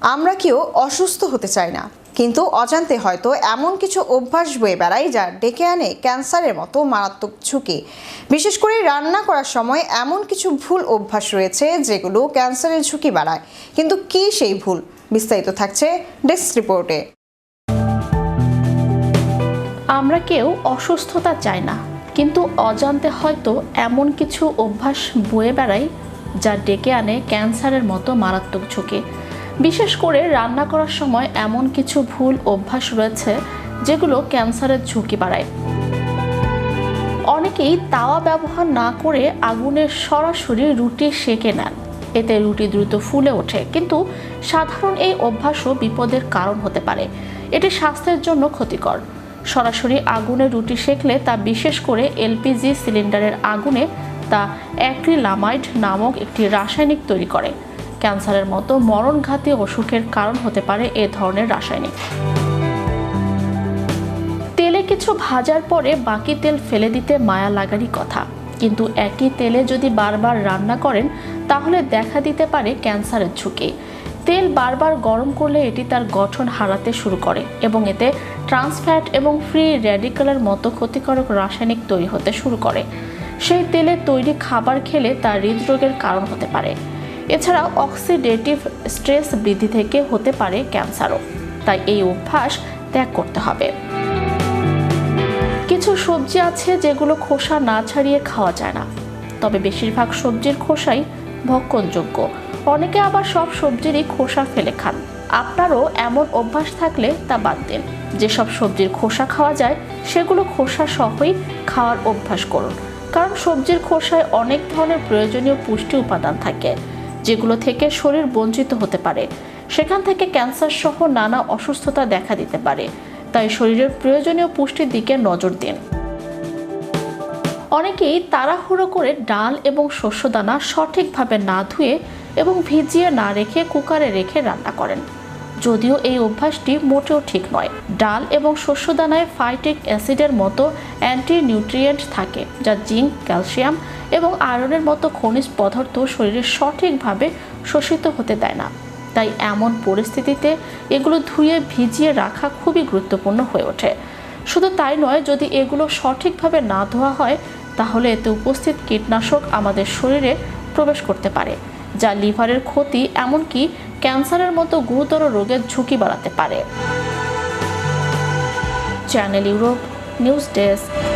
আমরা কেউ অসুস্থ হতে চাই না। কিন্তু অজান্তে হয়তো এমন কিছু অভ্যাস বয়ে বেড়াই যা ডেকে আনে ক্যান্সারের মতো মারাত্মক ঝুঁকি। বিশেষ করে রান্না করার সময় এমন কিছু ভুল অভ্যাস রয়েছে যেগুলো ক্যান্সারের ঝুঁকি বাড়ায়। কিন্তু কি সেই ভুল? বিস্তারিত থাকছে ডেস্ক রিপোর্টে। আমরা কেউ অসুস্থতা চাই না। কিন্তু অজান্তে হয়তো এমন কিছু অভ্যাস বয়ে বেড়াই যা ডেকে আনে ক্যান্সারের মতো মারাত্মক ঝুঁকি। বিশেষ করে রান্না করার সময় এমন কিছু ভুল অভ্যাস রয়েছে যেগুলো ক্যান্সারের ঝুঁকি বাড়ায়। অনেকেই তাওয়া ব্যবহার না করে আগুনে সরাসরি রুটি সেঁকে নেন। এতে রুটি দ্রুত ফুলে ওঠে, কিন্তু সাধারণ এই অভ্যাসও বিপদের কারণ হতে পারে। এটি স্বাস্থ্যের জন্য ক্ষতিকর। সরাসরি আগুনে রুটি সেঁকলে তা বিশেষ করে এলপিজি সিলিন্ডারের আগুনে তা অ্যাক্রিলামাইড নামক একটি রাসায়নিক তৈরি করে। ক্যান্সারের মতো মরণঘাতী অসুখের কারণ হতে পারে এ ধরনের রাসায়নিক। তেলে কিছু ভাজার পরে বাকি তেল ফেলে দিতে মায়া লাগারই কথা। কিন্তু একই তেলে যদি বারবার রান্না করেন, তাহলে দেখা দিতে পারে ক্যান্সারের ঝুঁকি। তেল বারবার গরম করলে এটি তার গঠন হারাতে শুরু করে এবং এতে ট্রান্সফ্যাট এবং ফ্রি র্যাডিক্যালের মতো ক্ষতিকারক রাসায়নিক তৈরি হতে শুরু করে। সেই তেলে তৈরি খাবার খেলে তা হৃদরোগের কারণ হতে পারে। এছাড়াও অক্সিডেটিভ স্ট্রেস বৃদ্ধি থেকে হতে পারে ক্যান্সারও। তাই এই অভ্যাস ত্যাগ করতে হবে। কিছু সবজি আছে যেগুলো খোসা না ছাড়িয়ে খাওয়া যায় না। তবে বেশিরভাগ সবজির খোসাই ভক্ষণযোগ্য। অনেকে আবার সব সবজিরই খোসা ফেলে খান। আপনারও এমন অভ্যাস থাকলে তা বাদ দিন। যেসব সবজির খোসা খাওয়া যায়, সেগুলো খোসা সহই খাওয়ার অভ্যাস করুন। কারণ সবজির খোসায় অনেক ধরনের প্রয়োজনীয় পুষ্টি উপাদান থাকে। যেগুলো থেকে শরীর বঞ্চিত হতে পারে। সেখান থেকে ক্যান্সার সহ নানা অসুস্থতা দেখা দিতে পারে। তাই শরীরের প্রয়োজনীয় পুষ্টির দিকে নজর দিন। অনেকেই তাড়াহুড়ো করে ডাল এবং শস্যদানা সঠিকভাবে না ধুয়ে এবং ভিজিয়ে না রেখে কুকারে রেখে রান্না করেন। যদিও এই অভ্যাসটি মোটেও ঠিক নয়। ডাল এবং শস্যদানায় ফাইটিক অ্যাসিডের মতো অ্যান্টি নিউট্রিয়েন্ট থাকে, যা জিঙ্ক, ক্যালসিয়াম এবং আয়রনের মতো খনিজ পদার্থ শরীরে সঠিকভাবে শোষিত হতে দেয় না। তাই এমন পরিস্থিতিতে এগুলো ধুয়ে ভিজিয়ে রাখা খুবই গুরুত্বপূর্ণ হয়ে ওঠে। শুধু তাই নয়, যদি এগুলো সঠিকভাবে না ধোয়া হয়, তাহলে এতে উপস্থিত কীটনাশক আমাদের শরীরে প্রবেশ করতে পারে, যা লিভারের ক্ষতি এমনকি ক্যান্সারের মতো গুরুতর রোগের ঝুঁকি বাড়াতে পারে। Channel Europe news desk.